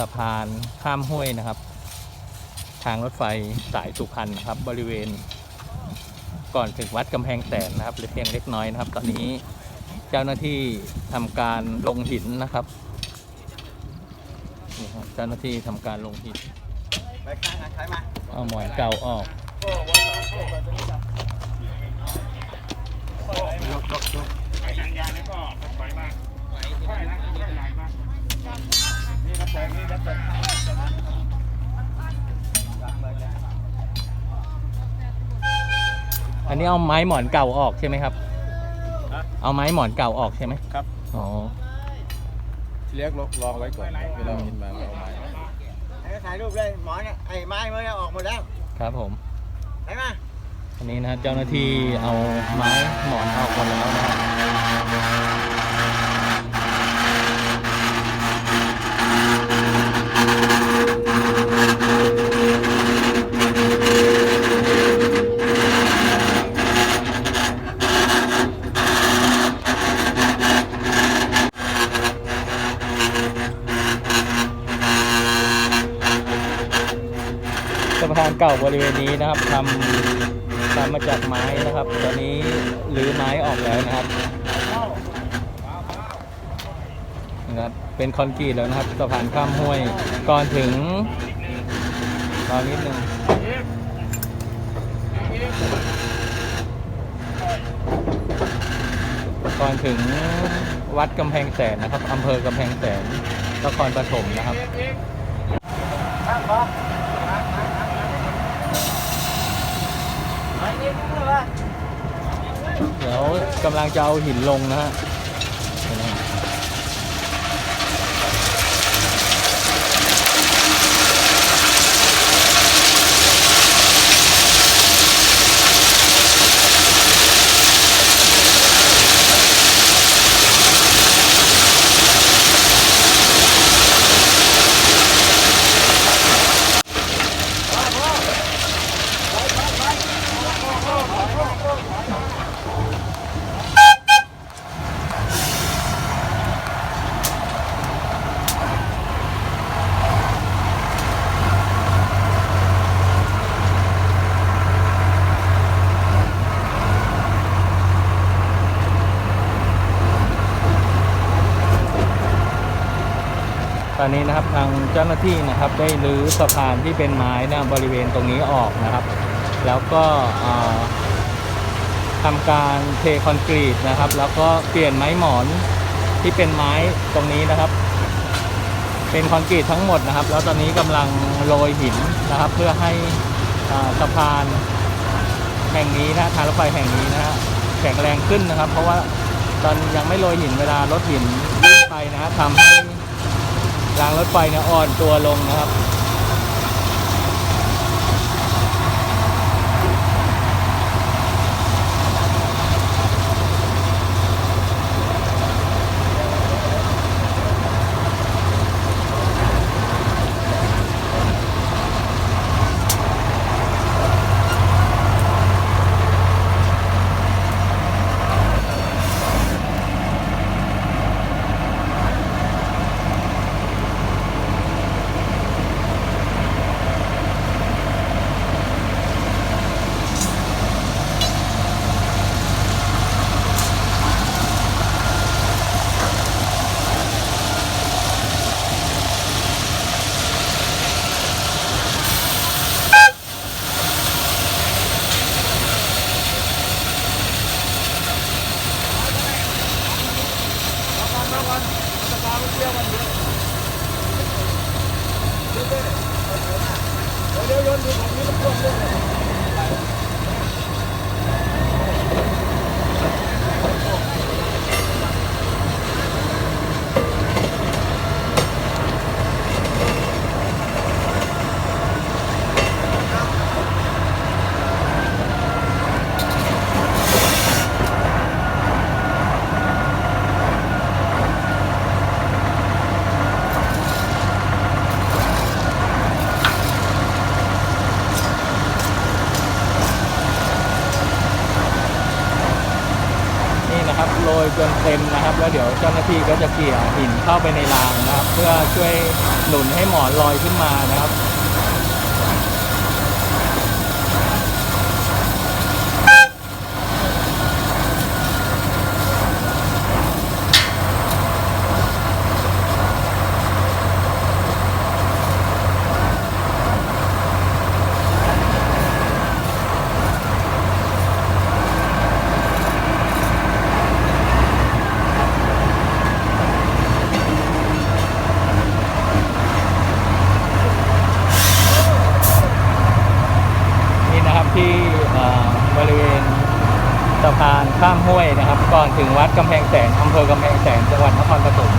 สะพานข้ามห้วยนะครับ ทางรถไฟสายสุพรรณนะครับ บริเวณ ก่อนถึงวัดกำแพงแสนนะครับเพียงเล็กน้อยนะครับ ตอนนี้เจ้าหน้าที่ทำการลงหินนะครับนี่ครับ เจ้าหน้าที่ทำการลงหิน ไปข้างใช้มาเอาหมอนเก่าออกยกยกยก ไปทางยางนี่ก็ไปมากไปนะใหญ่มาก นี่น้ำแข็งนี่น้ำแข็งข้างแรกใช่ไหมวางเลยนะ อันนี้เอาไม้หมอนเก่าออกใช่ไหมครับ เอาไม้หมอนเก่าออกใช่ไหมครับ อ๋อเรียกลองไว้ก่อนเวลากินมาก็เอาไม้ให้ถ่ายรูปเลยหมอเนี่ยไอ้ไม้เมื่อออกหมดแล้ว ครับผมไหนมาอันนี้นะเจ้าหน้าที่เอาไม้หมอนออกหมดแล้วนะครับ สะพานเก่าบริเวณนี้นะครับทำทำมาจากไม้นะครับ ตอนนี้รื้อไม้ออกแล้วนะครับนะครับ เป็นคอนกรีตแล้วนะครับสะพานข้ามห้วยก่อนถึงรอนิดนึงก่อนถึงวัดกำแพงแสนนะครับอำเภอกำแพงแสนนครปฐมนะครับ ข้างบอไอ้นี่มึง เดี๋ยวกำลังจะเอาหินลงนะฮะ ตอนนี้นะครับทางเจ้าหน้าที่นะครับได้รื้อสะพานที่เป็นไม้นะบริเวณตรงนี้ออกนะครับ แล้วก็อ่าทำการเทคอนกรีตนะครับ แล้วก็เปลี่ยนไม้หมอนที่เป็นไม้ตรงนี้นะครับ เป็นคอนกรีตทั้งหมดนะครับ แล้วตอนนี้กำลังโรยหินนะครับ เพื่อให้สะพานแห่งนี้นะทางรถไฟแห่งนี้นะฮะแข็งแรงขึ้นนะครับ เพราะว่าตอนยังไม่โรยหินเวลารถหินวิ่งไปนะฮะทำให้ รางรถไฟเนี่ยอ่อนตัวลงนะครับ ต จนเต็มนะครับ แล้วเดี๋ยวเจ้าหน้าที่ก็จะเกี่ยหินเข้าไปในรางนะครับ เพื่อช่วยหนุนให้หมอนลอยขึ้นมานะครับ นี่นะครับที่เอ่อบริเวณสะพานข้ามห้วยนะครับ ก่อนถึงวัดกำแพงแสนอำเภอกำแพงแสนจังหวัดนครปฐม